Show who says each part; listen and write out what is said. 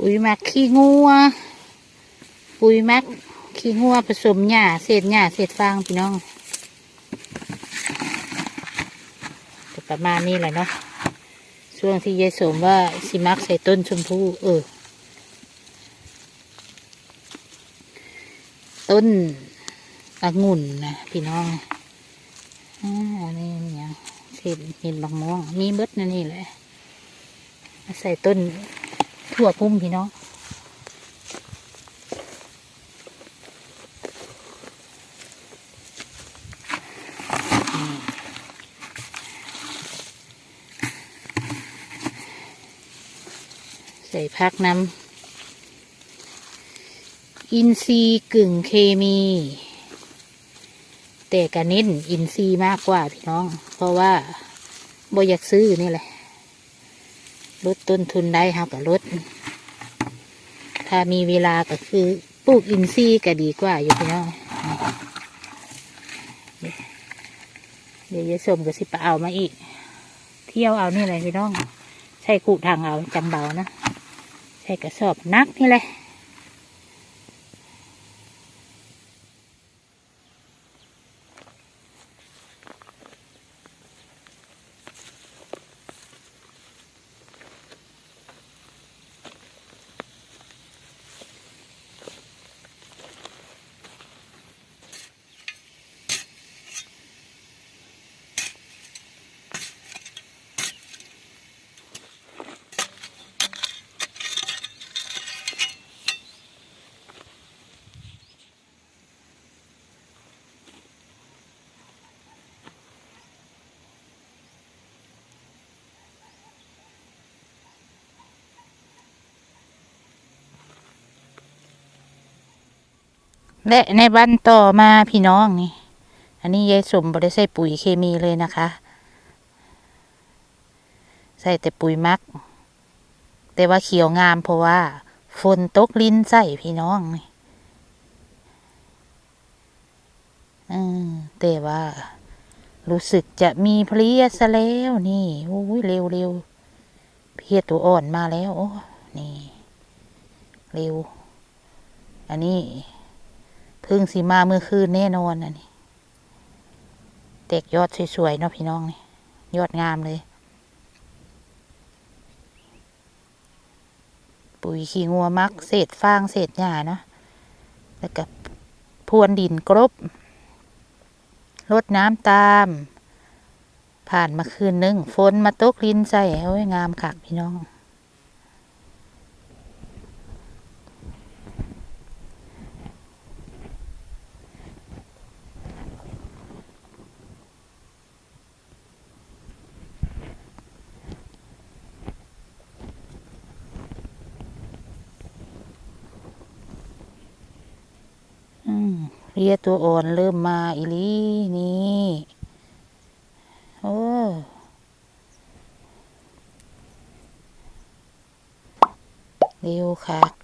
Speaker 1: ปุ๋ยหมักขี้งัว ปุ๋ยหมักขี้งัวผสมหญ้าเศษหญ้าเศษฟางพี่น้องประมาณนี้แหละเนาะช่วงที่ยายสมว่าสิมักใส่ต้นชมพู่เออ ต้นองุ่นนะพี่น้องอ่าอันนี้เนี่ยเศษเห็นบางม่วงมีเบิดนั่นนี่แหละใส่ต้น ถั่วพุ่มพี่น้องใส่พักน้ำอินทรีกึ่งเคมี แต่กระเน้นอินทรีมากกว่าพี่น้อง เพราะว่าบ่อยากซื้อนี่แหละ ลดต้นทุนได้ครับกับลด ถ้ามีเวลาก็คือปลูกอินทรีย์ก็ดีกว่าอยู่พี่น้องเดี๋ยวยายสมก็สิปเอามาอีก เที่ยวเอานี่เลยพี่น้อง ใช้กูทางเอาจังเบานะ ใช้กระสอบนักนี่เลย และในบันต่อมาพี่น้องนี่ อันนี้ยายสมบได้ใส่ปุ๋ยเคมีเลยนะคะ ใส่แต่ปุ๋ยมัก แต่ว่าเขียวงามเพราะว่า ฝนตกลิ้นใส่พี่น้องนี่อืมแต่ว่า รู้สึกจะมีเพลียซะแล้วนี่โอ้ยเร็วเร็วเพลียตัวอ่อนมาแล้ว โอ้ นี่ เร็ว อันนี้ พึ่งสีมาเมื่อคืนแน่นอนอันนี้แตกยอดสวยๆเนาะพี่น้องนี่ยอดงามเลย ปุ๋ยขี้งัวมักเศษฟางเศษหญ้าเนาะแล้วก็พรวนดินกรบรดน้ำตาม ผ่านมาคืนนึงฝนมาตกลินใส่โอ้ยงามคักพี่น้อง อืม เรียตัวอ่อนเริ่มมาอีลีนี่โอ้เร็วค่ะ